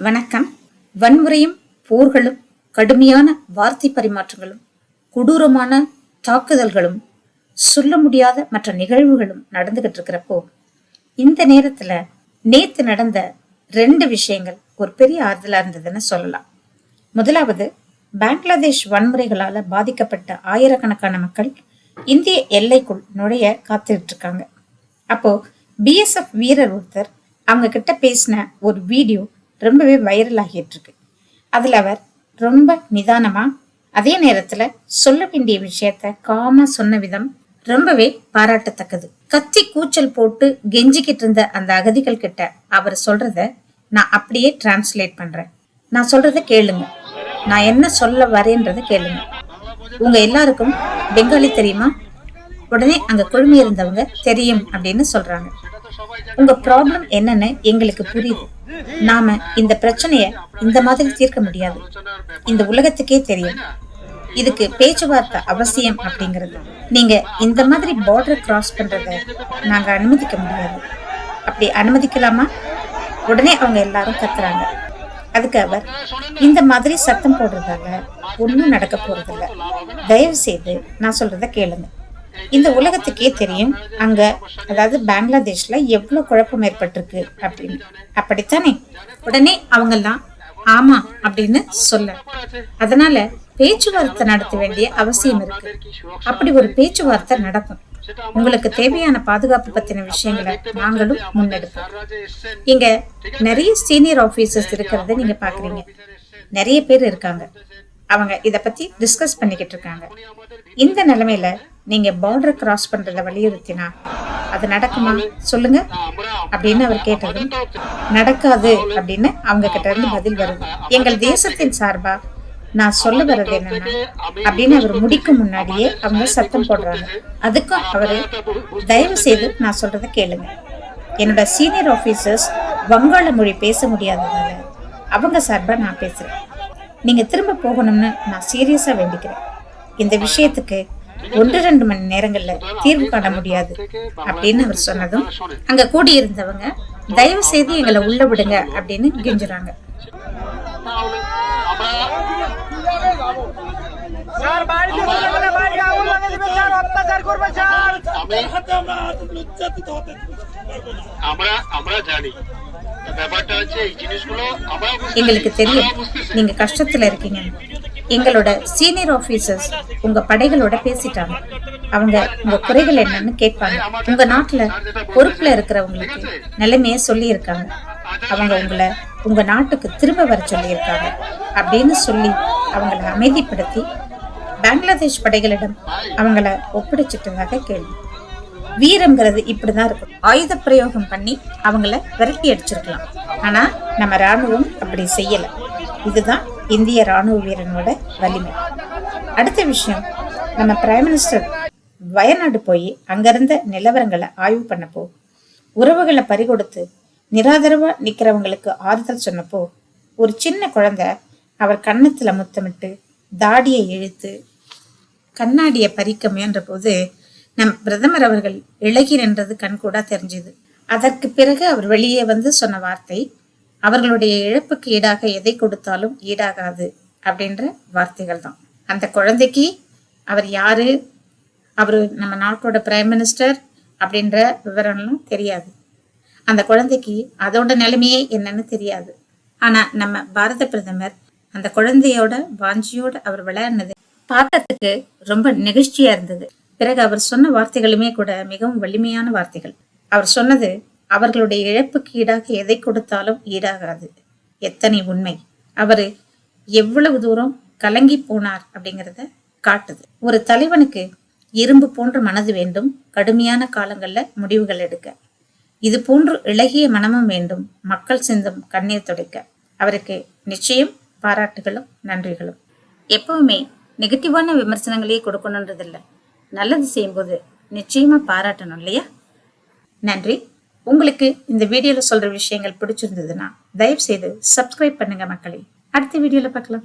வணக்கம். வன்முறையும் போர்களும் கடுமையான வார்த்தை பரிமாற்றங்களும் கொடூரமான தாக்குதல்களும் சொல்ல முடியாத மற்ற நிகழ்வுகளும் நடந்துகிட்டு இருக்கிறப்போ இந்த நேரத்துல நேத்து நடந்த ரெண்டு விஷயங்கள் ஒரு பெரிய ஆறுதலா இருந்ததுன்னு சொல்லலாம். முதலாவது பங்களாதேஷ் வன்முறைகளால பாதிக்கப்பட்ட ஆயிரக்கணக்கான மக்கள் இந்திய எல்லைக்குள் நுழைய காத்துட்டு இருக்காங்க அப்போ பிஎஸ்எஃப் வீரர் ஒருத்தர் அவங்க கிட்ட பேசின ஒரு வீடியோ ரொம்பவே வைரல் ஆகிட்டு இருக்கு அவர் ரொம்ப நிதானமாக அதே நேரத்தில் சொல்ல வேண்டிய விஷயத்த காமா சொன்ன விதம் ரொம்பவே பாராட்டத்தக்கது. கத்தி கூச்சல் போட்டு கெஞ்சிக்கிட்டு இருந்த அந்த அகதிகள் கிட்ட அவர் சொல்றத நான் அப்படியே டிரான்ஸ்லேட் பண்றேன். நான் சொல்றத கேளுங்க. நான் என்ன சொல்ல வரேன்றத கேளுங்க. உங்க எல்லாருக்கும் பெங்காலி தெரியுமா? உடனே அங்க குழுமி இருந்தவங்க தெரியும் அப்படின்னு சொல்றாங்க. உங்க ப்ராப்ளம் என்னன்னு எங்களுக்கு புரியுது. நாம இந்த பிரச்சனைய இந்த மாதிரி தீர்க்க முடியாது. இந்த உலகத்துக்கே தெரியும். இதுக்கு பேச்சுவார்த்தை அவசியம் அப்படிங்கிறது. நீங்க இந்த மாதிரி பார்டர் கிராஸ் பண்றத நாங்க அனுமதிக்க முடியாது. அப்படி அனுமதிக்கலாமா? உடனே அவங்க எல்லாரும் கத்துறாங்க. அதுக்கு அவர் இந்த மாதிரி சத்தம் போடுறதால ஒன்றும் நடக்க போறதில்ல. தயவு செய்து நான் சொல்றத கேளுங்க. இந்த உலகத்துக்கே தெரியும் அங்க அதாவது பங்களாதேஷ்ல எவ்வளவு குழப்பம் ஏற்பட்டிருக்கு அப்படின்னு. அப்படித்தானே? உடனே அவங்கெல்லாம் ஆமா அப்படின்னு சொல்ல. அதனால பேச்சுவார்த்தை நடத்த வேண்டிய அவசியம் இருக்கு. அப்படி ஒரு பேச்சுவார்த்தை நடக்கும். உங்களுக்கு தேவையான பாதுகாப்பு பத்தின விஷயங்களை நாங்களும் முன்னெடுப்போம். இங்க நிறைய சீனியர் ஆபீசர்ஸ் இருக்கிறத நீங்க பாக்குறீங்க. நிறைய பேர் இருக்காங்க. அவங்க இதை பற்றி டிஸ்கஸ் பண்ணிக்கிட்டு இருக்காங்க. இந்த நிலைமையில நீங்கள் பார்டர் கிராஸ் பண்ணுறத வலியுறுத்தினா அது நடக்குமா? சொல்லுங்க. அப்படின்னு அவர் கேட்டதும் நடக்காது அப்படின்னு அவங்க கிட்ட இருந்து பதில் வருது. எங்கள் தேசத்தின் சார்பா நான் சொல்ல வர்றது என்னன்னா அப்படின்னு அவர் முடிக்கும் முன்னாடியே அவங்க சத்தம் போடுறாங்க. அதுக்கும் அவரு தயவு செய்து நான் சொல்றத கேளுங்க. என்னோட சீனியர் ஆபீசர்ஸ் வங்காள மொழி பேச முடியாததால அவங்க சார்பா நான் பேசுறேன். நீங்க திரும்ப போகணும்னு நான் சீரியஸா வேண்டிக்கிறேன் இந்த விஷயத்துக்கு ஒன்று ரெண்டு மணி நேரங்கள்ல தீர்வு காண முடியாது அப்படின்னு அவர் சொன்னதும் அங்க கூடியிருந்தவங்க தயவு செய்து எங்களை உள்ள விடுங்க அப்படின்னு கெஞ்சுறாங்க স্যার বাড়িতে চলে গেলে বাড়ি আগুন লাগিয়ে দিবে স্যার অত্যাচার করবে স্যার আমরা আমরা জানি எங்களுக்கு தெரியும். நீங்க கஷ்டத்துல இருக்கீங்க. எங்களோட சீனியர் ஆபீசர்ஸ் உங்க படைகளோட பேசிட்டாங்க. அவங்க உங்க குறைகள் என்னன்னு கேட்பாங்க. உங்க நாட்டுல பொறுப்புல இருக்கிறவங்களுக்கு நிலைமைய சொல்லியிருக்காங்க. அவங்க உங்களை உங்க நாட்டுக்கு திரும்ப வர சொல்லியிருக்காங்க அப்படின்னு சொல்லி அவங்கள அமைதிப்படுத்தி பங்களாதேஷ் படைகளிடம் அவங்கள ஒப்படைச்சிட்டதாக கேள்வி. வீரம்ங்கிறது இப்படிதான் இருக்கும். ஆயுத பிரயோகம் பண்ணி அவங்கள விரட்டி அடிச்சிருக்கலாம். ஆனா நம்ம ராணுவம் அப்படி செய்யல. இதுதான் இந்திய ராணுவ வீரனோட வலிமை. அடுத்த விஷயம் நம்ம பிரைம் மினிஸ்டர் வயநாடு போய் அங்கிருந்த நிலவரங்களை ஆய்வு பண்ணப்போ உறவுகளை பறிகொடுத்து நிராதரவா நிக்கிறவங்களுக்கு ஆறுதல் சொன்னப்போ ஒரு சின்ன குழந்தை அவர் கன்னத்துல முத்தமிட்டு தாடியை இழுத்து கண்ணாடியை பறிக்க முயன்ற போது நம் பிரதமர் அவர்கள் இழகி நின்றது கண்கூடா தெரிஞ்சது. அதற்கு பிறகு அவர் வெளியே வந்து சொன்ன வார்த்தை அவர்களுடைய இழப்புக்கு ஈடாக எதை கொடுத்தாலும் ஈடாகாது அப்படின்ற வார்த்தைகள் தான். அந்த குழந்தைக்கு அவர் யாரு? அவர் நம்ம நாட்டோட பிரைம் மினிஸ்டர் அப்படின்ற விவரம்லாம் தெரியாது. அந்த குழந்தைக்கு அதோட நிலைமையே என்னன்னு தெரியாது. ஆனா நம்ம பாரத பிரதமர் அந்த குழந்தையோட வாஞ்சியோட அவர் விளையாடினது பார்க்கறதுக்கு ரொம்ப நெகிழ்ச்சியா இருந்தது. பிறகு அவர் சொன்ன வார்த்தைகளுமே கூட மிகவும் வலிமையான வார்த்தைகள். அவர் சொன்னது அவர்களுடைய இழப்புக்கு ஈடாக எதை கொடுத்தாலும் ஈடாகாது. எத்தனை உண்மை. அவர் எவ்வளவு தூரம் கலங்கி போனார் அப்படிங்கிறத காட்டுது. ஒரு தலைவனுக்கு இரும்பு போன்ற மனது வேண்டும் கடுமையான காலங்களில் முடிவுகள் எடுக்க. இது போன்று இழகிய மனமும் வேண்டும் மக்கள் சிந்தும் கண்ணீர் துடைக்க. அவருக்கு நிச்சயம் பாராட்டுகளும் நன்றிகளும். எப்பவுமே நெகட்டிவான விமர்சனங்களையே கொடுக்கணுன்றதில்லை. நல்லது செய்யும்போது நிச்சயமா பாராட்டணும் இல்லையா? நன்றி. உங்களுக்கு இந்த வீடியோல சொல்ற விஷயங்கள் பிடிச்சிருந்ததுன்னா தயவு செய்து சப்ஸ்கிரைப் பண்ணுங்க மக்களே. அடுத்த வீடியோல பார்க்கலாம்.